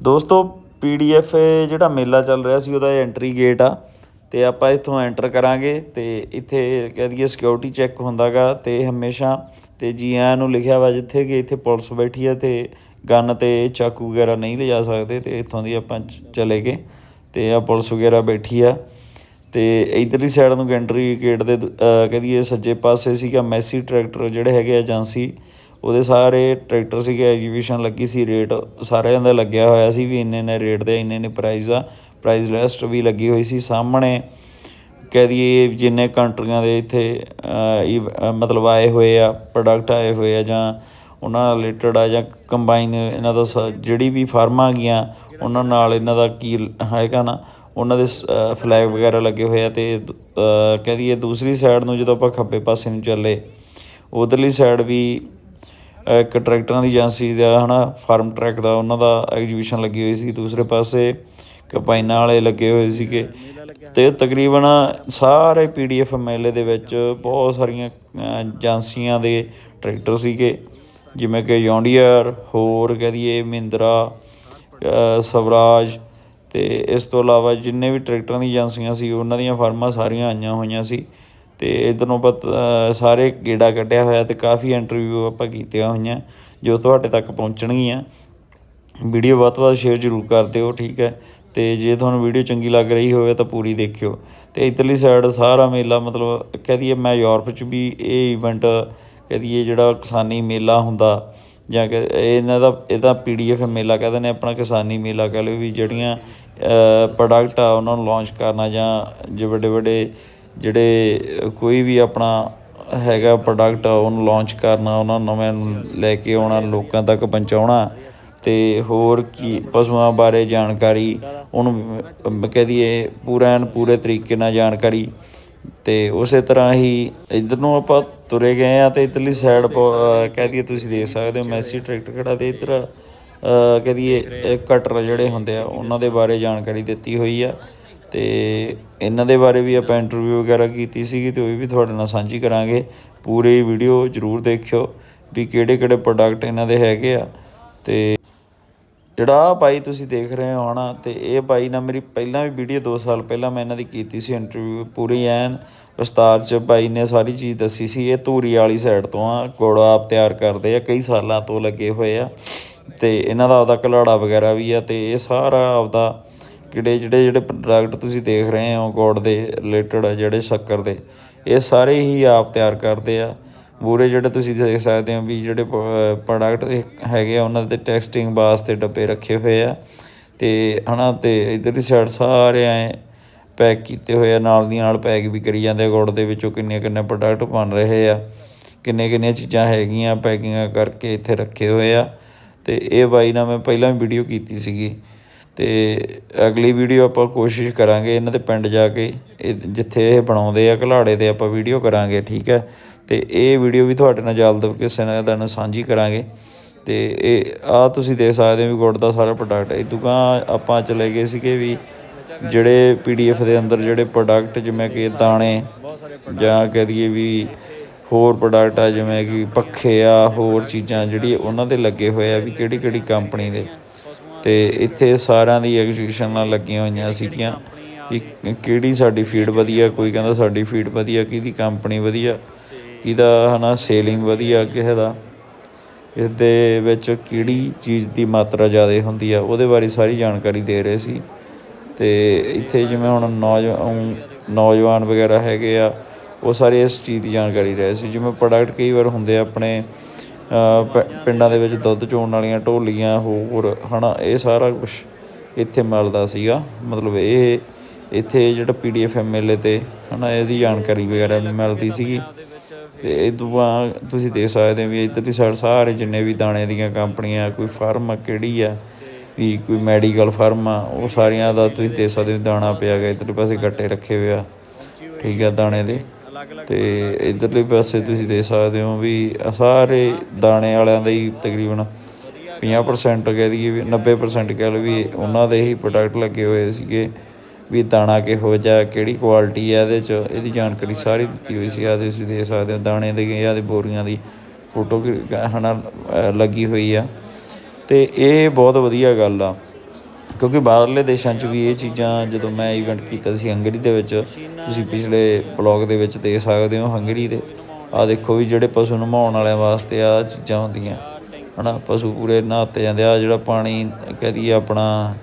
ਦੋਸਤੋ ਪੀਡੀਐਫ ਜਿਹੜਾ ਮੇਲਾ ਚੱਲ ਰਿਹਾ ਸੀ, ਉਹਦਾ ਐਂਟਰੀ ਗੇਟ ਆ, ਤੇ ਆਪਾਂ ਇੱਥੋਂ ਐਂਟਰ ਕਰਾਂਗੇ, ਤੇ ਇੱਥੇ ਕਹਿ ਦਈਏ ਸਿਕਿਉਰਿਟੀ ਚੈੱਕ ਹੁੰਦਾਗਾ, ਤੇ ਹਮੇਸ਼ਾ ਤੇ ਜੀ ਆਇਆਂ ਨੂੰ ਲਿਖਿਆ ਵਾ ਜਿੱਥੇ ਕਿ ਇੱਥੇ ਪੁਲਿਸ ਬੈਠੀ ਆ, ਤੇ ਗਨ ਤੇ ਚਾਕੂ ਵਗੈਰਾ ਨਹੀਂ ਲਿਜਾ ਸਕਦੇ, ਤੇ ਇੱਥੋਂ ਦੀ ਆਪਾਂ ਚਲੇ ਗਏ, ਤੇ ਆ ਪੁਲਿਸ ਵਗੈਰਾ ਬੈਠੀ ਆ, ਤੇ ਇਧਰਲੀ ਸਾਈਡ ਨੂੰ ਐਂਟਰੀ ਗੇਟ ਦੇ ਦ- ਕਹਿ ਦਈਏ ਸੱਜੇ ਪਾਸੇ ਸੀਗਾ, ਮੈਸੀ ਟਰੈਕਟਰ ਜਿਹੜੇ ਹੈਗੇ ਏਜੰਸੀ ਉਹਦੇ ਸਾਰੇ ਟਰੈਕਟਰ ਸੀਗੇ ਐਗਜੀਬਿਸ਼ਨ ਲੱਗੀ ਸੀ, ਰੇਟ ਸਾਰਿਆਂ ਦਾ ਲੱਗਿਆ ਹੋਇਆ ਸੀ ਵੀ ਇੰਨੇ ਇੰਨੇ ਰੇਟ ਦੇ, ਇੰਨੇ ਇੰਨੇ ਪ੍ਰਾਈਜ਼ ਆ। ਪ੍ਰਾਈਜ਼ ਲਿਸਟ ਵੀ ਲੱਗੀ ਹੋਈ ਸੀ ਸਾਹਮਣੇ। ਕਹਿ ਦਈਏ ਜਿੰਨੇ ਕੰਟਰੀਆਂ ਦੇ ਇੱਥੇ ਮਤਲਬ ਆਏ ਹੋਏ ਆ ਪ੍ਰੋਡਕਟ ਆਏ ਹੋਏ ਆ ਜਾਂ ਉਹਨਾਂ ਨਾਲ ਰਿਲੇਟਡ ਆ ਜਾਂ ਕੰਬਾਈਨ ਇਹਨਾਂ ਦਾ ਸ- ਜਿਹੜੀ ਵੀ ਫਾਰਮਾਂ ਗਈਆਂ, ਉਹਨਾਂ ਨਾਲ ਇਹਨਾਂ ਦਾ ਕੀ ਹੈਗਾ ਨਾ, ਉਹਨਾਂ ਦੇ ਫਲੈਗ ਵਗੈਰਾ ਲੱਗੇ ਹੋਏ ਆ ਤੇ ਦ- ਕਹਿ ਦਈਏ ਦੂਸਰੀ ਸਾਈਡ ਨੂੰ ਜਦੋਂ ਆਪਾਂ ਖੱਬੇ ਪਾਸੇ ਨੂੰ ਚੱਲੇ, ਉਧਰਲੀ ਸਾਈਡ ਵੀ ਇੱਕ ਟਰੈਕਟਰਾਂ ਦੀ ਏਜੰਸੀ ਦਾ ਹੈ ਨਾ ਫਾਰਮ ਟਰੈਕ ਦਾ, ਉਹਨਾਂ ਦਾ ਐਗਜੀਬਿਸ਼ਨ ਲੱਗੀ ਹੋਈ ਸੀ। ਦੂਸਰੇ ਪਾਸੇ ਕੰਬਾਈਨਾਂ ਵਾਲੇ ਲੱਗੇ ਹੋਏ ਸੀਗੇ। ਅਤੇ ਤਕਰੀਬਨ ਸਾਰੇ ਪੀ ਡੀ ਪੀਡੀਐਫ ਮੇਲੇ ਦੇ ਵਿੱਚ ਬਹੁਤ ਸਾਰੀਆਂ ਏਜੰਸੀਆਂ ਦੇ ਟਰੈਕਟਰ ਸੀਗੇ। ਜਿਵੇਂ ਕਿ ਜੌਂਡੀਅਰ ਹੋਰ ਕਹਿ ਦਈਏ ਮਹਿੰਦਰਾ ਸਵਰਾਜ ਅਤੇ ਇਸ ਤੋਂ ਇਲਾਵਾ ਜਿੰਨੇ ਵੀ ਟਰੈਕਟਰਾਂ ਦੀ ਏਜੰਸੀਆਂ ਸੀ, ਉਹਨਾਂ ਦੀਆਂ ਫਰਮਾਂ ਸਾਰੀਆਂ ਆਈਆਂ ਹੋਈਆਂ ਸੀ। ਅਤੇ ਇੱਧਰੋਂ ਪਤ ਸਾਰੇ ਗੇੜਾ ਕੱਢਿਆ ਹੋਇਆ ਅਤੇ ਕਾਫੀ ਇੰਟਰਵਿਊ ਆਪਾਂ ਕੀਤੀਆਂ ਹੋਈਆਂ, ਜੋ ਤੁਹਾਡੇ ਤੱਕ ਪਹੁੰਚਣਗੀਆਂ। ਵੀਡੀਓ ਵੱਧ ਤੋਂ ਵੱਧ ਸ਼ੇਅਰ ਜ਼ਰੂਰ ਕਰ ਦਿਓ, ਠੀਕ ਹੈ? ਅਤੇ ਜੇ ਤੁਹਾਨੂੰ ਵੀਡੀਓ ਚੰਗੀ ਲੱਗ ਰਹੀ ਹੋਵੇ ਤਾਂ ਪੂਰੀ ਦੇਖਿਓ। ਅਤੇ ਇੱਧਰਲੀ ਸਾਈਡ ਸਾਰਾ ਮੇਲਾ ਮਤਲਬ ਕਹਿ ਦਈਏ ਮੈਂ ਯੂਰਪ 'ਚ ਵੀ ਇਹ ਇਵੈਂਟ ਕਹਿ ਦਈਏ ਜਿਹੜਾ ਕਿਸਾਨੀ ਮੇਲਾ ਹੁੰਦਾ, ਜਾਂ ਕਿ ਇਹਨਾਂ ਦਾ, ਇਹਦਾ ਪੀਡੀਐਫ ਮੇਲਾ ਕਹਿੰਦੇ ਨੇ ਆਪਣਾ ਕਿਸਾਨੀ ਮੇਲਾ ਕਹਿ ਲਓ ਵੀ ਜਿਹੜੀਆਂ ਪ੍ਰੋਡਕਟ ਆ ਉਹਨਾਂ ਨੂੰ ਲਾਂਚ ਕਰਨਾ ਜਾਂ ਜੇ ਵੱਡੇ ਵੱਡੇ ਜਿਹੜੇ ਕੋਈ ਵੀ ਆਪਣਾ ਹੈਗਾ ਪ੍ਰੋਡਕਟ ਉਹਨੂੰ ਲਾਂਚ ਕਰਨਾ, ਉਹਨਾਂ ਨਵੇਂ ਨੂੰ ਲੈ ਕੇ ਆਉਣਾ, ਲੋਕਾਂ ਤੱਕ ਪਹੁੰਚਾਉਣਾ ਅਤੇ ਹੋਰ ਕੀ, ਪਸ਼ੂਆਂ ਬਾਰੇ ਜਾਣਕਾਰੀ, ਉਹਨੂੰ ਕਹਿ ਦਈਏ ਪੂਰਾ ਐਨ ਪੂਰੇ ਤਰੀਕੇ ਨਾਲ ਜਾਣਕਾਰੀ ਅਤੇ ਉਸੇ ਤਰ੍ਹਾਂ ਹੀ ਇੱਧਰ ਨੂੰ ਆਪਾਂ ਤੁਰੇ ਗਏ ਆ ਅਤੇ ਇੱਧਰਲੀ ਸਾਈਡ ਕਹਿ ਦਈਏ ਤੁਸੀਂ ਦੇਖ ਸਕਦੇ ਹੋ, ਮੈਸੀ ਟਰੈਕਟਰ ਖੜਾ ਅਤੇ ਇੱਧਰ ਕਹਿ ਦਈਏ ਕਟਰ ਜਿਹੜੇ ਹੁੰਦੇ ਆ, ਉਹਨਾਂ ਦੇ ਬਾਰੇ ਜਾਣਕਾਰੀ ਦਿੱਤੀ ਹੋਈ ਆ। ਤੇ ਇਹਨਾਂ ਦੇ ਬਾਰੇ ਵੀ ਆਪਾਂ ਇੰਟਰਵਿਊ ਵਗੈਰਾ ਕੀਤੀ ਸੀਗੀ ਤੇ ਉਹ ਵੀ ਤੁਹਾਡੇ ਨਾਲ ਸਾਂਝੀ ਕਰਾਂਗੇ। ਪੂਰੀ ਵੀਡੀਓ ਜਰੂਰ ਦੇਖਿਓ ਵੀ ਕਿਹੜੇ ਕਿਹੜੇ ਪ੍ਰੋਡਕਟ ਇਹਨਾਂ ਦੇ ਹੈਗੇ ਆ। ਤੇ ਜਿਹੜਾ ਆਹ ਬਾਈ ਤੁਸੀਂ ਦੇਖ ਰਹੇ ਹੋ ਹਨਾ, ਤੇ ਇਹ ਬਾਈ ਨਾਲ ਮੇਰੀ ਪਹਿਲਾਂ ਵੀ ਵੀਡੀਓ 2 ਸਾਲ ਪਹਿਲਾਂ ਮੈਂ ਇਹਨਾਂ ਦੀ ਕੀਤੀ ਸੀ ਇੰਟਰਵਿਊ ਪੂਰੀ ਐਨ ਵਿਸਤਾਰ ਚ ਬਾਈ ਨੇ ਸਾਰੀ ਚੀਜ਼ ਦੱਸੀ ਸੀ। ਇਹ ਧੂਰੀ ਵਾਲੀ ਸਾਈਡ ਤੋਂ ਆ ਗੁੜ ਆਪ ਤਿਆਰ ਕਰਦੇ ਆ, ਕਈ ਸਾਲਾਂ ਤੋਂ ਲੱਗੇ ਹੋਏ ਆ। ਤੇ ਇਹਨਾਂ ਦਾ ਆਪਦਾ ਕਲਾੜਾ ਵਗੈਰਾ ਵੀ ਆ ਤੇ ਇਹ ਸਾਰਾ ਆਪਦਾ ਕਿਹੜੇ ਜਿਹੜੇ ਜਿਹੜੇ ਪ੍ਰੋਡਕਟ ਤੁਸੀਂ ਦੇਖ ਰਹੇ ਹੋ ਗੁੜ ਦੇ ਰਿਲੇਟਡ ਜਿਹੜੇ ਸ਼ੱਕਰ ਦੇ, ਇਹ ਸਾਰੇ ਹੀ ਆਪ ਤਿਆਰ ਕਰਦੇ ਆ। ਬੂਰੇ ਜਿਹੜੇ ਤੁਸੀਂ ਦੇਖ ਸਕਦੇ ਹੋ ਵੀ ਜਿਹੜੇ ਪ੍ਰੋਡਕਟ ਹੈਗੇ ਆ, ਉਹਨਾਂ ਦੇ ਟੈਕਸਟਿੰਗ ਵਾਸਤੇ ਡੱਬੇ ਰੱਖੇ ਹੋਏ ਆ। ਤੇ ਹਨਾ, ਤੇ ਇਧਰਲੀ ਸਾਈਡ ਸਾਰੇ ਐ ਪੈਕ ਕੀਤੇ ਹੋਏ ਆ, ਨਾਲ ਦੀ ਨਾਲ ਪੈਕ ਵੀ ਕਰੀ ਜਾਂਦੇ ਆ ਗੁੜ ਦੇ ਵਿੱਚੋਂ ਕਿੰਨੇ ਕਿੰਨੇ ਪ੍ਰੋਡਕਟ ਬਣ ਰਹੇ ਆ। ਕਿੰਨੇ ਕਿੰਨੀਆਂ ਚੀਜ਼ਾਂ ਹੈਗੀਆਂ ਪੈਕਿੰਗਾਂ ਕਰਕੇ ਇੱਥੇ ਰੱਖੇ ਹੋਏ ਆ। ਤੇ ਇਹ ਬਾਈ ਨਾਲ ਮੈਂ ਪਹਿਲਾਂ ਵੀ ਵੀਡੀਓ ਕੀਤੀ ਸੀਗੀ। ਅਤੇ ਅਗਲੀ ਵੀਡੀਓ ਆਪਾਂ ਕੋਸ਼ਿਸ਼ ਕਰਾਂਗੇ ਇਹਨਾਂ ਦੇ ਪਿੰਡ ਜਾ ਕੇ, ਇਹ ਜਿੱਥੇ ਇਹ ਬਣਾਉਂਦੇ ਆ ਘਲਾੜੇ ਤੇ ਆਪਾਂ ਵੀਡੀਓ ਕਰਾਂਗੇ, ਠੀਕ ਹੈ? ਅਤੇ ਇਹ ਵੀਡੀਓ ਵੀ ਤੁਹਾਡੇ ਨਾਲ ਜਲਦ ਕਿਸੇ ਨਾਲ ਦਿਨ ਸਾਂਝੀ ਕਰਾਂਗੇ। ਅਤੇ ਇਹ ਆ ਤੁਸੀਂ ਦੇਖ ਸਕਦੇ ਹੋ ਵੀ ਗੁੜ ਦਾ ਸਾਰਾ ਪ੍ਰੋਡਕਟ ਇਹ ਦੁਕਾਨ ਆਪਾਂ ਚਲੇ ਗਏ ਸੀਗੇ ਵੀ ਜਿਹੜੇ ਪੀਡੀਐਫ ਦੇ ਅੰਦਰ ਜਿਹੜੇ ਪ੍ਰੋਡਕਟ ਜਿਵੇਂ ਕਿ ਦਾਣੇ ਜਾਂ ਕਹਿ ਦਈਏ ਵੀ ਹੋਰ ਪ੍ਰੋਡਕਟ ਆ, ਜਿਵੇਂ ਕਿ ਪੱਖੇ ਆ, ਹੋਰ ਚੀਜ਼ਾਂ ਜਿਹੜੀ ਉਹਨਾਂ ਦੇ ਲੱਗੇ ਹੋਏ ਆ ਵੀ ਕਿਹੜੀ ਕਿਹੜੀ ਕੰਪਨੀ ਦੇ। ਤੇ ਇੱਥੇ ਸਾਰਿਆਂ ਦੀ ਐਗਜੀਬਿਸ਼ਨ ਲੱਗੀਆਂ ਹੋਈਆਂ ਸੀਗੀਆਂ। ਵੀ ਕਿਹੜੀ ਸਾਡੀ ਫੀਡ ਵਧੀਆ, ਕੋਈ ਕਹਿੰਦਾ ਸਾਡੀ ਫੀਡ ਵਧੀਆ, ਕਿਹਦੀ ਕੰਪਨੀ ਵਧੀਆ, ਕਿਹਦਾ ਹਨਾ ਸੇਲਿੰਗ ਵਧੀਆ, ਕਿਸੇ ਦਾ। ਇਸ ਦੇ ਵਿੱਚ ਕਿਹੜੀ ਚੀਜ਼ ਦੀ ਮਾਤਰਾ ਜ਼ਿਆਦਾ ਹੁੰਦੀ ਆ, ਉਹਦੇ ਬਾਰੇ ਸਾਰੀ ਜਾਣਕਾਰੀ ਦੇ ਰਹੇ ਸੀ। ਤੇ ਇੱਥੇ ਜਿਵੇਂ ਹੁਣ ਨੌਜਵਾਨ ਨੌਜਵਾਨ ਵਗੈਰਾ ਹੈਗੇ ਆ, ਉਹ ਸਾਰੇ ਇਸ ਚੀਜ਼ ਦੀ ਜਾਣਕਾਰੀ ਰਹੇ ਸੀ। ਜਿਵੇਂ ਪ੍ਰੋਡਕਟ ਕਈ ਵਾਰ ਹੁੰਦੇ ਆਪਣੇ ਪ- ਪਿੰਡਾਂ ਦੇ ਵਿੱਚ ਦੁੱਧ ਚੋਣ ਵਾਲੀਆਂ ਢੋਲੀਆਂ ਹੋਰ ਹੈ ਨਾ ਇਹ ਸਾਰਾ ਕੁਛ ਇੱਥੇ ਮਿਲਦਾ ਸੀਗਾ। ਮਤਲਬ ਇਹ, ਇੱਥੇ ਜਿਹੜਾ ਪੀਡੀਐਫ ਏ ਤੇ ਹੈ ਨਾ ਇਹਦੀ ਜਾਣਕਾਰੀ ਵਗੈਰਾ ਵੀ ਮਿਲਦੀ ਸੀਗੀ। ਅਤੇ ਇਹ ਤੋਂ ਬਾਅਦ ਤੁਸੀਂ ਦੇਖ ਸਕਦੇ ਹੋ ਵੀ ਇੱਧਰਲੀ ਸਾਈਡ ਸਾਰੇ ਜਿੰਨੇ ਵੀ ਦਾਣੇ ਦੀਆਂ ਕੰਪਨੀਆਂ, ਕੋਈ ਫਰਮ ਕਿਹੜੀ ਆ, ਵੀ ਕੋਈ ਮੈਡੀਕਲ ਫਾਰਮ ਆ, ਉਹ ਸਾਰੀਆਂ ਦਾ ਤੁਸੀਂ ਦੇਖ ਸਕਦੇ ਹੋ, ਦਾਣਾ ਪਿਆ ਗਿਆ, ਇੱਧਰਲੇ ਪਾਸੇ ਗੱਟੇ ਰੱਖੇ ਹੋਏ ਆ, ਠੀਕ ਆ, ਦਾਣੇ ਦੇ। ਤੇ ਇਧਰਲੇ ਪਾਸੇ ਤੁਸੀਂ ਦੇਖ ਸਕਦੇ ਹੋ ਵੀ ਸਾਰੇ ਦਾਣੇ ਵਾਲਿਆਂ ਦਾ ਹੀ ਤਕਰੀਬਨ 50% ਕਹਿ ਦਈਏ ਵੀ 90% ਕਹਿ ਲਓ ਵੀ ਉਹਨਾਂ ਦੇ ਹੀ ਪ੍ਰੋਡਕਟ ਲੱਗੇ ਹੋਏ ਸੀਗੇ ਵੀ ਦਾਣਾ ਕਿਹੋ ਜਿਹਾ ਕਿਹੜੀ ਕੁਆਲਿਟੀ ਹੈ ਇਹਦੇ ਚ ਇਹਦੀ ਜਾਣਕਾਰੀ ਸਾਰੀ ਦਿੱਤੀ ਹੋਈ ਸੀ। ਆ ਤੁਸੀਂ ਦੇਖ ਸਕਦੇ ਹੋ ਦਾਣੇ ਦੇ ਜਾਂ ਦੇ ਬੋਰੀਆਂ ਦੀ ਫੋਟੋ ਹਨਾ ਲੱਗੀ ਹੋਈ ਆ। ਤੇ ਇਹ ਬਹੁਤ ਵਧੀਆ ਗੱਲ ਆ। ਕਿਉਂਕਿ ਬਾਹਰਲੇ ਦੇਸ਼ਾਂ 'ਚ ਵੀ ਇਹ ਚੀਜ਼ਾਂ ਜਦੋਂ ਮੈਂ ਇਵੈਂਟ ਕੀਤਾ ਸੀ ਹੰਗਰੀ ਦੇ ਵਿੱਚ, ਤੁਸੀਂ ਪਿਛਲੇ ਬਲੌਗ ਦੇ ਵਿੱਚ ਦੇਖ ਸਕਦੇ ਹੋ ਹੰਗਰੀ ਦੇ। ਆ ਦੇਖੋ ਵੀ ਜਿਹੜੇ ਪਸ਼ੂ ਨਮਾਉਣ ਵਾਲਿਆਂ ਵਾਸਤੇ ਆ ਚੀਜ਼ਾਂ ਹੁੰਦੀਆਂ। ਹਨਾ, ਪਸ਼ੂ ਪੂਰੇ ਨਹਾਤੇ ਜਾਂਦੇ ਆ ਜਿਹੜਾ ਪਾਣੀ ਕਹਿ ਦਈਏ ਆਪਣਾ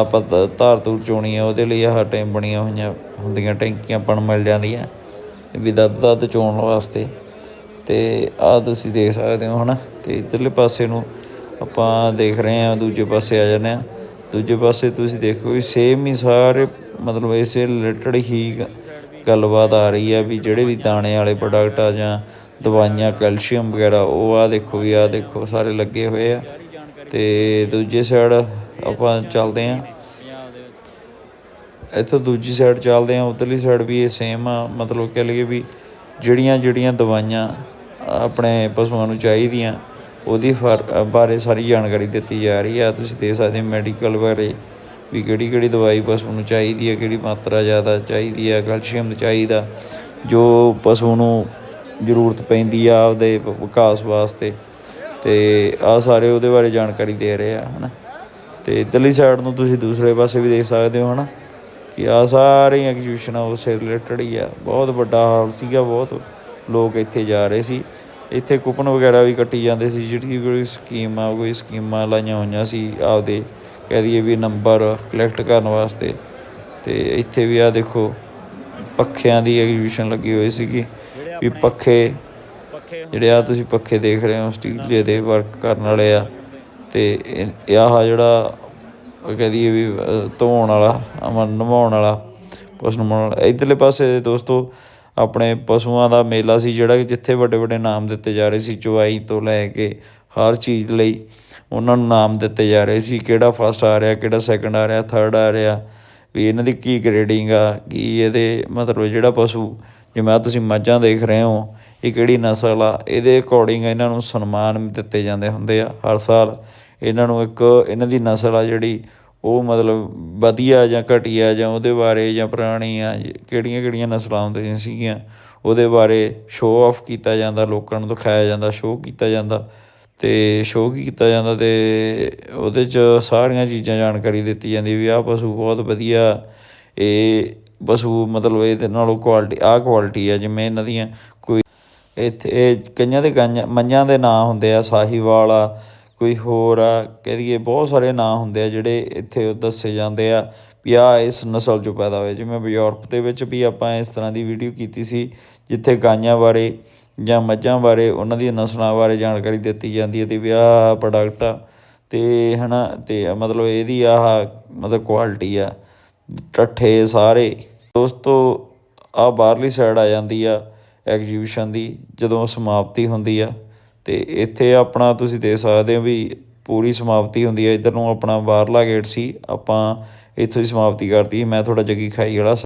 ਆਪਾਂ ਧਾਰ ਧੂਰ ਚੋਣੀ ਆ, ਉਹਦੇ ਲਈ ਆਹ ਟੈਂਕ ਬਣੀਆਂ ਹੋਈਆਂ ਹੁੰਦੀਆਂ, ਟੈਂਕੀਆਂ ਆਪਾਂ ਨੂੰ ਮਿਲ ਜਾਂਦੀਆਂ, ਵੀ ਦੁੱਧ ਦੱਧ ਚੋਣ ਵਾਸਤੇ। ਤੇ ਆ ਤੁਸੀਂ ਦੇਖ ਸਕਦੇ ਹੋ, ਹਨਾ, ਤੇ ਇਧਰਲੇ ਪਾਸੇ ਨੂੰ ਆਪਾਂ ਦੇਖ ਰਹੇ ਹਾਂ, ਦੂਜੇ ਪਾਸੇ ਆ ਜਾਂਦੇ ਹਾਂ। ਦੂਜੇ ਪਾਸੇ ਤੁਸੀਂ ਦੇਖੋ ਵੀ ਸੇਮ ਹੀ ਸਾਰੇ, ਮਤਲਬ ਇਸੇ ਰਿਲੇਟਡ ਹੀ ਗੱਲਬਾਤ ਆ ਰਹੀ ਆ ਵੀ ਜਿਹੜੇ ਵੀ ਦਾਣੇ ਵਾਲੇ ਪ੍ਰੋਡਕਟ ਆ ਜਾਂ ਦਵਾਈਆਂ, ਕੈਲਸ਼ੀਅਮ ਵਗੈਰਾ, ਉਹ ਆ ਦੇਖੋ ਵੀ ਆ ਦੇਖੋ, ਸਾਰੇ ਲੱਗੇ ਹੋਏ ਆ। ਤੇ ਦੂਜੇ ਸਾਈਡ ਆਪਾਂ ਚੱਲਦੇ ਆਂ ਇੱਥੋਂ ਦੂਜੀ ਸਾਈਡ ਚੱਲਦੇ ਆਂ ਉਧਰਲੀ ਸਾਈਡ ਵੀ ਇਹ ਸੇਮ ਆ। ਮਤਲਬ ਕਹਿ ਲਈਏ ਵੀ ਜਿਹੜੀਆਂ ਜਿਹੜੀਆਂ ਦਵਾਈਆਂ ਆਪਣੇ ਪਸ਼ੂਆਂ ਨੂੰ ਚਾਹੀਦੀਆਂ ਉਹਦੀ ਫਰ- ਬਾਰੇ ਸਾਰੀ ਜਾਣਕਾਰੀ ਦਿੱਤੀ ਜਾ ਰਹੀ ਆ। ਤੁਸੀਂ ਦੇ ਸਕਦੇ ਮੈਡੀਕਲ ਬਾਰੇ ਵੀ ਕਿਹੜੀ ਕਿਹੜੀ ਦਵਾਈ ਪਸ਼ੂ ਨੂੰ ਚਾਹੀਦੀ ਹੈ ਕਿਹੜੀ ਮਾਤਰਾ ਜ਼ਿਆਦਾ ਚਾਹੀਦੀ ਹੈ ਕੈਲਸ਼ੀਅਮ ਚਾਹੀਦਾ, ਜੋ ਪਸ਼ੂ ਨੂੰ ਜ਼ਰੂਰਤ ਪੈਂਦੀ ਆ ਆਪਦੇ ਵਿਕਾਸ ਵਾਸਤੇ। ਤੇ ਆ ਸਾਰੇ ਉਹਦੇ ਬਾਰੇ ਜਾਣਕਾਰੀ ਦੇ ਰਹੇ ਆ, ਹਨਾ। ਤੇ ਇਧਰਲੀ ਸਾਈਡ ਨੂੰ ਤੁਸੀਂ ਦੂਸਰੇ ਪਾਸੇ ਵੀ ਦੇਖ ਸਕਦੇ ਹੋ, ਹਨਾ। ਕਿ ਆ ਸਾਰੀ ਐਗਜੀਬਿਸ਼ਨ ਉਸੇ ਰਿਲੇਟਡ ਹੀ ਆ। ਬਹੁਤ ਵੱਡਾ ਹਾਲ ਸੀਗਾ, ਬਹੁਤ ਲੋਕ ਇੱਥੇ ਜਾ ਰਹੇ ਸੀ। ਇੱਥੇ ਕੂਪਨ ਵਗੈਰਾ ਵੀ ਕੱਟੀ ਜਾਂਦੇ ਸੀ ਜਿਹੜੀ ਕੋਈ ਸਕੀਮ ਆ ਕੋਈ ਸਕੀਮਾਂ ਲਾਈਆਂ ਹੋਈਆਂ ਸੀ ਆਪਦੇ ਕਹਿ ਦਈਏ ਵੀ ਨੰਬਰ ਕਲੈਕਟ ਕਰਨ ਵਾਸਤੇ ਤੇ ਇੱਥੇ ਵੀ ਆ ਦੇਖੋ ਪੱਖਿਆਂ ਦੀ ਐਗਜੀਬਿਸ਼ਨ ਲੱਗੀ ਹੋਈ ਸੀਗੀ ਵੀ ਪੱਖੇ ਜਿਹੜੇ ਆ ਤੁਸੀਂ ਪੱਖੇ ਦੇਖ ਰਹੇ ਹੋ ਸਟੀਲ ਦੇ ਵਰਕ ਕਰਨ ਵਾਲੇ ਆ ਤੇ ਆਹ ਜਿਹੜਾ ਕਹਿ ਦਈਏ ਵੀ ਧੋਣ ਵਾਲਾ ਅਮਨ ਨਵਾਉਣ ਵਾਲਾ ਪਸ਼ੂ ਨਵਾਉਣ ਵਾਲਾ ਇਧਰਲੇ ਪਾਸੇ ਦੋਸਤੋ ਆਪਣੇ ਪਸ਼ੂਆਂ ਦਾ ਮੇਲਾ ਸੀ, ਜਿਹੜਾ ਕਿ ਜਿੱਥੇ ਵੱਡੇ ਵੱਡੇ ਨਾਮ ਦਿੱਤੇ ਜਾ ਰਹੇ ਸੀ ਚੁਆਈ ਤੋਂ ਲੈ ਕੇ ਹਰ ਚੀਜ਼ ਲਈ ਉਹਨਾਂ ਨੂੰ ਨਾਮ ਦਿੱਤੇ ਜਾ ਰਹੇ ਸੀ, ਕਿਹੜਾ ਫਸਟ ਆ ਰਿਹਾ, ਕਿਹੜਾ ਸੈਕੰਡ ਆ ਰਿਹਾ ਥਰਡ ਆ ਰਿਹਾ, ਵੀ ਇਹਨਾਂ ਦੀ ਕੀ ਗ੍ਰੇਡਿੰਗ ਆ, ਕੀ ਇਹਦੇ ਮਤਲਬ ਜਿਹੜਾ ਪਸ਼ੂ, ਜਿਵੇਂ ਆਹ ਤੁਸੀਂ ਮੱਝਾਂ ਦੇਖ ਰਹੇ ਹੋ, ਇਹ ਕਿਹੜੀ ਨਸਲ ਆ, ਇਹਦੇ ਅਕੋਰਡਿੰਗ ਇਹਨਾਂ ਨੂੰ ਸਨਮਾਨ ਦਿੱਤੇ ਜਾਂਦੇ ਹੁੰਦੇ ਆ, ਹਰ ਸਾਲ ਇਹਨਾਂ ਨੂੰ ਇੱਕ, ਇਹਨਾਂ ਦੀ ਨਸਲ ਆ ਜਿਹੜੀ ਉਹ ਮਤਲਬ ਵਧੀਆ ਜਾਂ ਘਟੀਆ ਜਾਂ ਉਹਦੇ ਬਾਰੇ ਜਾਂ ਪੁਰਾਣੀ ਆ ਕਿਹੜੀਆਂ ਕਿਹੜੀਆਂ ਨਸਲਾਂ ਹੁੰਦੀਆਂ ਸੀਗੀਆਂ, ਉਹਦੇ ਬਾਰੇ ਸ਼ੋਅ ਆਫ ਕੀਤਾ ਜਾਂਦਾ, ਲੋਕਾਂ ਨੂੰ ਦਿਖਾਇਆ ਜਾਂਦਾ ਸ਼ੋਅ ਕੀਤਾ ਜਾਂਦਾ ਅਤੇ ਸ਼ੋਅ ਕੀਤਾ ਜਾਂਦਾ ਅਤੇ ਉਹਦੇ ਚ ਸਾਰੀਆਂ ਚੀਜ਼ਾਂ ਜਾਣਕਾਰੀ ਦਿੱਤੀ ਜਾਂਦੀ ਵੀ ਆਹ ਪਸ਼ੂ ਬਹੁਤ ਵਧੀਆ, ਇਹ ਪਸ਼ੂ ਮਤਲਬ ਇਹਦੇ ਨਾਲੋਂ ਕੁਆਲਿਟੀ ਆਹ ਕੁਆਲਿਟੀ ਆ, ਜਿਵੇਂ ਇਹਨਾਂ ਦੀਆਂ ਕੋਈ ਇੱਥੇ, ਇਹ ਕਈਆਂ ਦੇ ਗਾਈਆਂ ਮੱਝਾਂ ਦੇ ਨਾਂ ਹੁੰਦੇ ਆ, ਸਾਹੀਵਾਲ ਆ ਕੋਈ ਹੋਰ ਆ, ਕਹਿ ਦਈਏ ਬਹੁਤ ਸਾਰੇ ਨਾਂ ਹੁੰਦੇ ਆ ਜਿਹੜੇ ਇੱਥੇ ਉਹ ਦੱਸੇ ਜਾਂਦੇ ਆ ਵੀ ਆ ਇਸ ਨਸਲ ਚੋਂ ਪੈਦਾ ਹੋਏ ਜਿਵੇਂ ਯੂਰਪ ਦੇ ਵਿੱਚ ਵੀ ਆਪਾਂ ਇਸ ਤਰ੍ਹਾਂ ਦੀ ਵੀਡੀਓ ਕੀਤੀ ਸੀ, ਜਿੱਥੇ ਗਾਈਆਂ ਬਾਰੇ ਜਾਂ ਮੱਝਾਂ ਬਾਰੇ ਉਹਨਾਂ ਦੀਆਂ ਨਸਲਾਂ ਬਾਰੇ ਜਾਣਕਾਰੀ ਦਿੱਤੀ ਜਾਂਦੀ ਹੈ ਤੇ ਵੀ ਆਹ ਪ੍ਰੋਡਕਟ ਆ ਤੇ ਹਨਾ, ਤੇ ਮਤਲਬ ਇਹਦੀ ਆਹ ਮਤਲਬ ਕੁਆਲਿਟੀ ਆ ਟੱਠੇ ਸਾਰੇ। ਦੋਸਤੋ ਆ ਬਾਹਰਲੀ ਸਾਈਡ ਆ ਜਾਂਦੀ ਆ ਐਗਜੀਬਿਸ਼ਨ ਦੀ, ਜਦੋਂ ਸਮਾਪਤੀ ਹੁੰਦੀ ਆ। ਅਤੇ ਇੱਥੇ ਆਪਣਾ ਤੁਸੀਂ ਦੇਖ ਸਕਦੇ ਹੋ ਵੀ ਪੂਰੀ ਸਮਾਪਤੀ ਹੁੰਦੀ ਹੈ। ਇੱਧਰ ਨੂੰ ਆਪਣਾ ਬਾਹਰਲਾ ਗੇਟ ਸੀ। ਆਪਾਂ ਇੱਥੋਂ ਹੀ ਸਮਾਪਤੀ ਕਰਤੀ। ਮੈਂ ਤੁਹਾਡਾ ਜੱਗੀ ਖਾਈ ਵਾਲਾ